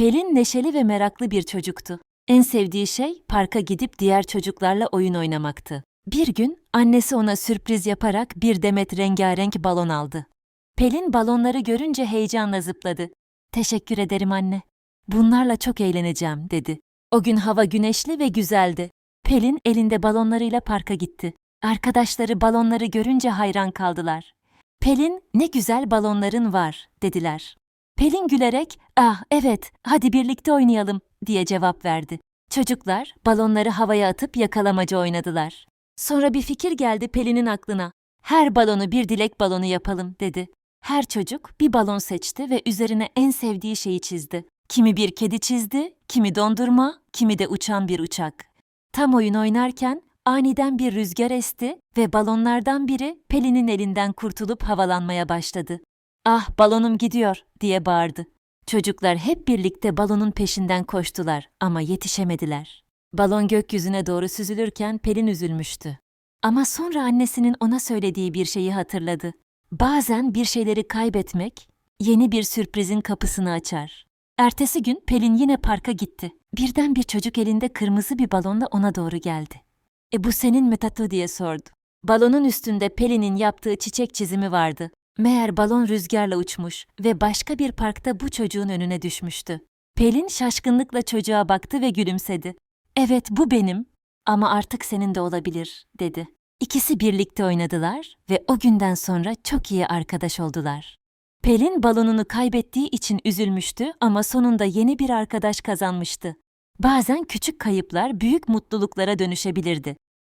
Pelin neşeli ve meraklı bir çocuktu. En sevdiği şey parka gidip diğer çocuklarla oyun oynamaktı. Bir gün annesi ona sürpriz yaparak bir demet rengarenk balon aldı. Pelin balonları görünce heyecanla zıpladı. Teşekkür ederim anne. Bunlarla çok eğleneceğim dedi. O gün hava güneşli ve güzeldi. Pelin elinde balonlarıyla parka gitti. Arkadaşları balonları görünce hayran kaldılar. Pelin, ne güzel balonların var, dediler. Pelin gülerek, ah evet, hadi birlikte oynayalım, diye cevap verdi. Çocuklar balonları havaya atıp yakalamaca oynadılar. Sonra bir fikir geldi Pelin'in aklına. Her balonu bir dilek balonu yapalım, dedi. Her çocuk bir balon seçti ve üzerine en sevdiği şeyi çizdi. Kimi bir kedi çizdi, kimi dondurma, kimi de uçan bir uçak. Tam oyun oynarken aniden bir rüzgar esti ve balonlardan biri Pelin'in elinden kurtulup havalanmaya başladı. Ah balonum gidiyor diye bağırdı. Çocuklar hep birlikte balonun peşinden koştular ama yetişemediler. Balon gökyüzüne doğru süzülürken Pelin üzülmüştü. Ama sonra annesinin ona söylediği bir şeyi hatırladı. Bazen bir şeyleri kaybetmek yeni bir sürprizin kapısını açar. Ertesi gün Pelin yine parka gitti. Birden bir çocuk elinde kırmızı bir balonla ona doğru geldi. E bu senin mi Tato diye sordu. Balonun üstünde Pelin'in yaptığı çiçek çizimi vardı. Meğer balon rüzgarla uçmuş ve başka bir parkta bu çocuğun önüne düşmüştü. Pelin şaşkınlıkla çocuğa baktı ve gülümsedi. Evet bu benim ama artık senin de olabilir dedi. İkisi birlikte oynadılar ve o günden sonra çok iyi arkadaş oldular. Pelin balonunu kaybettiği için üzülmüştü ama sonunda yeni bir arkadaş kazanmıştı. Bazen küçük kayıplar büyük mutluluklara dönüşebilirdi.